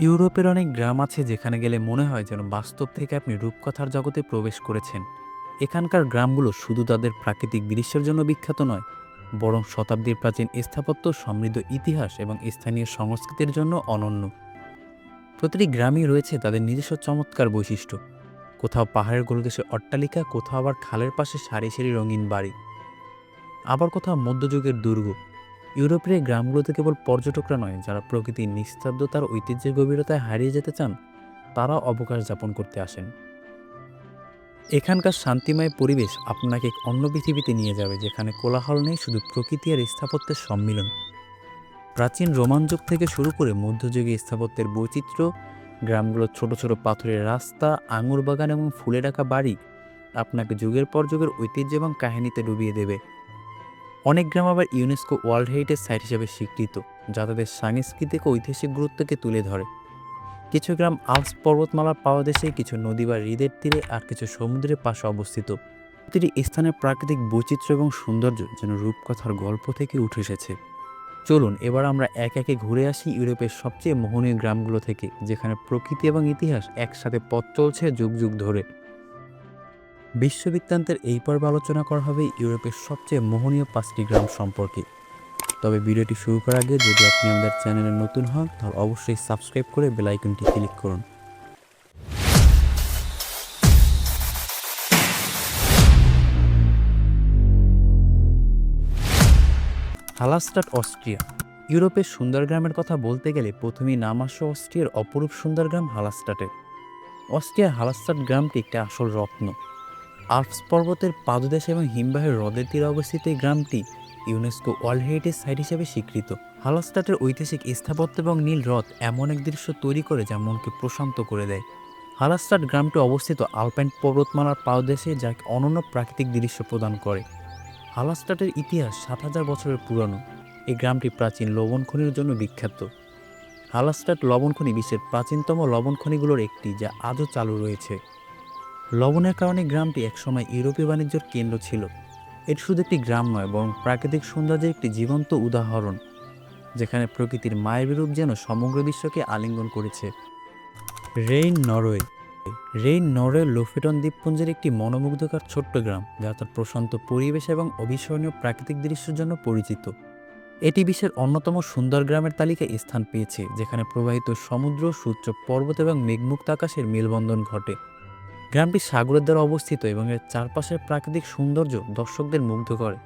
ইউরোপের অনেক গ্রাম আছে যেখানে গেলে মনে হয় যেন বাস্তব থেকে আপনি রূপকথার জগতে প্রবেশ করেছেন। এখানকার গ্রামগুলো শুধু তাদের প্রাকৃতিক দৃশ্যের জন্য বিখ্যাত নয়, বরং শতাব্দীর প্রাচীন স্থাপত্য, সমৃদ্ধ ইতিহাস এবং স্থানীয় সংস্কৃতির জন্য অনন্য। প্রতিটি গ্রামই রয়েছে তাদের নিজস্ব চমৎকার বৈশিষ্ট্য। কোথাও পাহাড়ের গলদেশে অট্টালিকা, কোথাও আবার খালের পাশে সারি সারি রঙিন বাড়ি। আবার কোথাও মধ্যযুগের দুর্গ। ইউরোপের এই গ্রামগুলোতে কেবল পর্যটকরা নয়, যারা প্রকৃতির নিস্তব্ধতার ঐতিহ্যের গভীরতায় হারিয়ে যেতে চান, তারাও অবকাশ যাপন করতে আসেন। এখানকার শান্তিময় পরিবেশ আপনাকে অন্য পৃথিবীতে নিয়ে যাবে, যেখানে কোলাহল নেই, শুধু প্রকৃতি আর স্থাপত্যের সম্মিলন। প্রাচীন রোমান যুগ থেকে শুরু করে মধ্যযুগীয় স্থাপত্যের বৈচিত্র্য, গ্রামগুলোর ছোট ছোট পাথরের রাস্তা আঙুর বাগান এবং ফুলে ঢাকা বাড়ি আপনাকে যুগের পর যুগের ঐতিহ্য এবং কাহিনীতে ডুবিয়ে দেবে। অনেক গ্রাম আবার ইউনেস্কো ওয়ার্ল্ড হেরিটেজ সাইট হিসেবে স্বীকৃত, যা তাদের সাংস্কৃতিক ও ঐতিহাসিক গুরুত্বকে তুলে ধরে। কিছু গ্রাম আলস পর্বতমালার পাদদেশে কিছু নদী বা হ্রদের তীরে আর কিছু সমুদ্রের পাশে অবস্থিত। প্রতিটি স্থানের প্রাকৃতিক বৈচিত্র্য এবং সৌন্দর্য যেন রূপকথার গল্প থেকে উঠে এসেছে। চলুন, এবার আমরা এক একে ঘুরে আসি ইউরোপের সবচেয়ে মোহনীয় গ্রামগুলো থেকে, যেখানে প্রকৃতি এবং ইতিহাস একসাথে পথ চলছে যুগ যুগ ধরে। বিশ্ববৃত্তান্তের এই পর্বে আলোচনা করা হবে ইউরোপের সবচেয়ে মোহনীয় পাঁচটি গ্রাম সম্পর্কে। তবে ভিডিওটি শুরু করার আগে যদি আপনি আমাদের চ্যানেলে নতুন হন, তাহলে অবশ্যই সাবস্ক্রাইব করে বেল আইকনটি ক্লিক করুন। Hallstatt, Austria. ইউরোপের সুন্দর গ্রামের কথা বলতে গেলে প্রথমেই নাম আসে অস্ট্রিয়ার অপরূপ সুন্দর গ্রাম হালাস্টাটের অস্ট্রিয়ার হালাস্টাট গ্রামটি একটি আসল রত্ন। আল্পস পর্বতের পাদদেশ এবং হিমবাহের হ্রদের তীরে অবস্থিত এই গ্রামটি ইউনেস্কো ওয়ার্ল্ড হেরিটেজ সাইট হিসেবে স্বীকৃত। হালাস্টাটের ঐতিহাসিক স্থাপত্য এবং নীল হ্রদ এমন এক দৃশ্য তৈরি করে যা মনকে প্রশান্ত করে দেয়। হালাস্টাট গ্রামটি অবস্থিত আলপাইন পর্বতমালার পাদদেশে, যা অনন্য প্রাকৃতিক দৃশ্য প্রদান করে। হালাস্টাটের ইতিহাস সাত হাজার বছরের পুরনো। এই গ্রামটি প্রাচীন লবণ খনির জন্য বিখ্যাত। হালাস্টাট লবণ খনি বিশ্বের প্রাচীনতম লবণ খনিগুলোর একটি, যা আজও চালু রয়েছে। লবণের কারণে গ্রামটি একসময় ইউরোপীয় বাণিজ্যের কেন্দ্র ছিল। এটি শুধু একটি গ্রাম নয়, বরং প্রাকৃতিক সৌন্দর্যের একটি জীবন্ত উদাহরণ, যেখানে প্রকৃতির মায়ের রূপ যেন সমগ্র বিশ্বকে আলিঙ্গন করেছে। Reine Norway. Reine Norway Lofoten দ্বীপপুঞ্জের একটি মনোমুগ্ধকর ছোট্ট গ্রাম, যা তার প্রশান্ত পরিবেশ এবং অবিস্মরণীয় প্রাকৃতিক দৃশ্যের জন্য পরিচিত। এটি বিশ্বের অন্যতম সুন্দর গ্রামের তালিকায় স্থান পেয়েছে, যেখানে প্রবাহিত সমুদ্র, সূর্য, পর্বত এবং মেঘমুক্ত আকাশের মেলবন্ধন ঘটে। গ্রামটি সাগরের দ্বারা অবস্থিত এবং এর চারপাশের প্রাকৃতিক সৌন্দর্য দর্শকদের মুগ্ধ করে।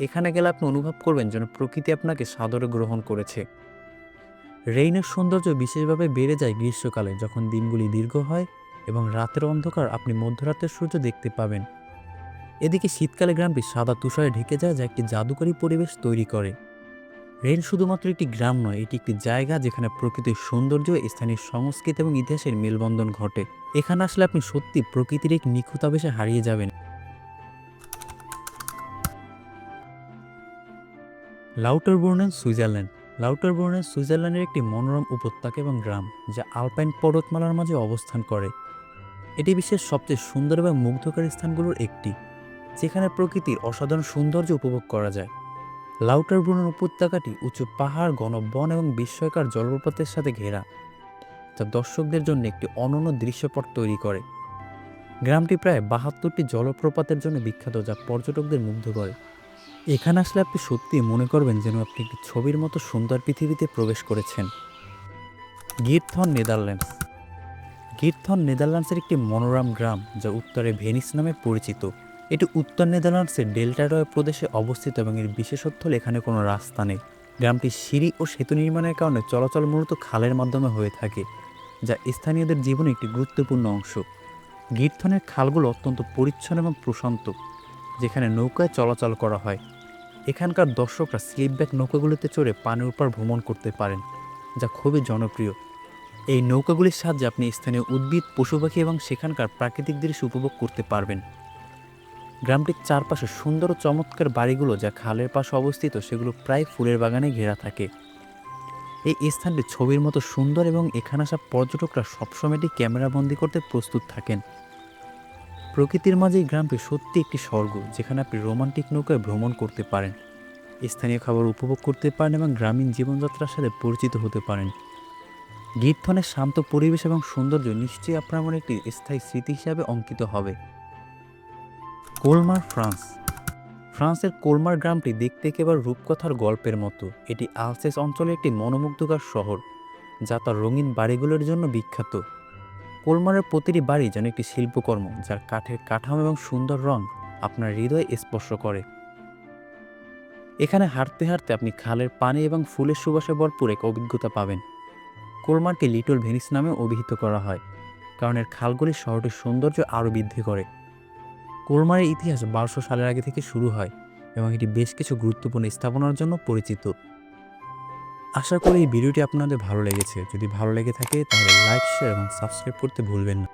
এখানে গেলে আপনি অনুভব করবেন যেন প্রকৃতি আপনাকে সাদরে গ্রহণ করেছে। রেইনের সৌন্দর্য বিশেষভাবে বেড়ে যায় গ্রীষ্মকালে, যখন দিনগুলি দীর্ঘ হয় এবং রাতের অন্ধকার আপনি মধ্যরাতের সূর্য দেখতে পাবেন। এদিকে শীতকালে গ্রামটি সাদা তুষারে ঢেকে যায়, যা একটি জাদুকরী পরিবেশ তৈরি করে। রেন শুধুমাত্র একটি গ্রাম নয়, এটি একটি জায়গা যেখানে প্রকৃতির সৌন্দর্য, স্থানীয় সংস্কৃতি এবং ইতিহাসের মেলবন্ধন ঘটে। এখানে আসলে আপনি সত্যি প্রকৃতির এক নিখুঁতাবেশে হারিয়ে যাবেন। লাউটারবোর্নেন সুইজারল্যান্ড। লাউটারবোর্নেন সুইজারল্যান্ডের একটি মনোরম উপত্যকা এবং গ্রাম, যা আলপাইন পর্বতমালার মাঝে অবস্থান করে। এটি বিশ্বের সবচেয়ে সুন্দর এবং মুগ্ধকারী স্থানগুলোর একটি, যেখানে প্রকৃতির অসাধারণ সৌন্দর্য উপভোগ করা যায়। লাউটারব্রুনের উপত্যকাটি উঁচু পাহাড় ঘন বন এবং বিস্ময়কর জলপ্রপাতের সাথে ঘেরা, যা দর্শকদের জন্য একটি অনন্য দৃশ্যপট তৈরি করে। গ্রামটি প্রায় বাহাত্তরটি জলপ্রপাতের জন্য বিখ্যাত, যা পর্যটকদের মুগ্ধ করে। এখানে আসলে আপনি সত্যি মনে করবেন যেন আপনি একটি ছবির মতো সুন্দর পৃথিবীতে প্রবেশ করেছেন। গিরথন নেদারল্যান্ডস। গিরথন নেদারল্যান্ডসের একটি মনোরম গ্রাম, যা উত্তরে ভেনিস নামে পরিচিত। এটি উত্তর নেদারল্যান্ডসের ডেল্টারয় প্রদেশে অবস্থিত এবং এর বিশেষত্ব হল এখানে কোনো রাস্তা নেই। গ্রামটি সিঁড়ি ও সেতু নির্মাণের কারণে চলাচল মূলত খালের মাধ্যমে হয়ে থাকে, যা স্থানীয়দের জীবনে একটি গুরুত্বপূর্ণ অংশ। গিরথনের খালগুলো অত্যন্ত পরিচ্ছন্ন এবং প্রশান্ত, যেখানে নৌকায় চলাচল করা হয়। এখানকার দর্শকরা স্লিপব্যাক নৌকাগুলিতে চড়ে পানির উপর ভ্রমণ করতে পারেন, যা খুবই জনপ্রিয়। এই নৌকাগুলির সাহায্যে আপনি স্থানীয় উদ্ভিদ, পশু পাখি এবং সেখানকার প্রাকৃতিক দৃশ্য উপভোগ করতে পারবেন। গ্রামটির চারপাশে সুন্দর ও চমৎকার বাড়িগুলো যা খালের পাশে অবস্থিত, সেগুলো প্রায় ফুলের বাগানে ঘেরা থাকে। এই স্থানটি ছবির মতো সুন্দর এবং এখানে আসা পর্যটকরা সবসময় এটি ক্যামেরাবন্দি করতে প্রস্তুত থাকেন। প্রকৃতির মাঝে এই গ্রামটি সত্যি একটি স্বর্গ, যেখানে আপনি রোমান্টিক নৌকায় ভ্রমণ করতে পারেন। স্থানীয় খাবার উপভোগ করতে পারেন এবং গ্রামীণ জীবনযাত্রার সাথে পরিচিত হতে পারেন। গিরথনের শান্ত পরিবেশ এবং সৌন্দর্য নিশ্চয়ই আপনার মনে একটি স্থায়ী স্মৃতি হিসাবে অঙ্কিত হবে। Colmar France. ফ্রান্সের কোলমার গ্রামটি দেখতে একেবারে রূপকথার গল্পের মতো। এটি আলসেস অঞ্চলে একটি মনোমুগ্ধকর শহর, যা তার রঙিন বাড়িগুলোর জন্য বিখ্যাত। কোলমারের প্রতিটি বাড়ি যেন একটি শিল্পকর্ম, যার কাঠের কাঠামো এবং সুন্দর রং আপনার হৃদয় স্পর্শ করে। এখানে হাঁটতে হাঁটতে আপনি খালের পানি এবং ফুলের সুবাসে ভরপুর এক অভিজ্ঞতা পাবেন। কোলমারকে লিটল ভেনিস নামে অভিহিত করা হয়, কারণ এর খালগুলি শহরটির সৌন্দর্য আরও বৃদ্ধি করে। কোলমারের ইতিহাস বারোশো সালের আগে থেকে শুরু হয় এবং এটি বেশ কিছু গুরুত্বপূর্ণ স্থাপনার জন্য পরিচিত। আশা করি এই ভিডিওটি আপনাদের ভালো লেগেছে। যদি ভালো লেগে থাকে তাহলে লাইক শেয়ার এবং সাবস্ক্রাইব করতে ভুলবেন না।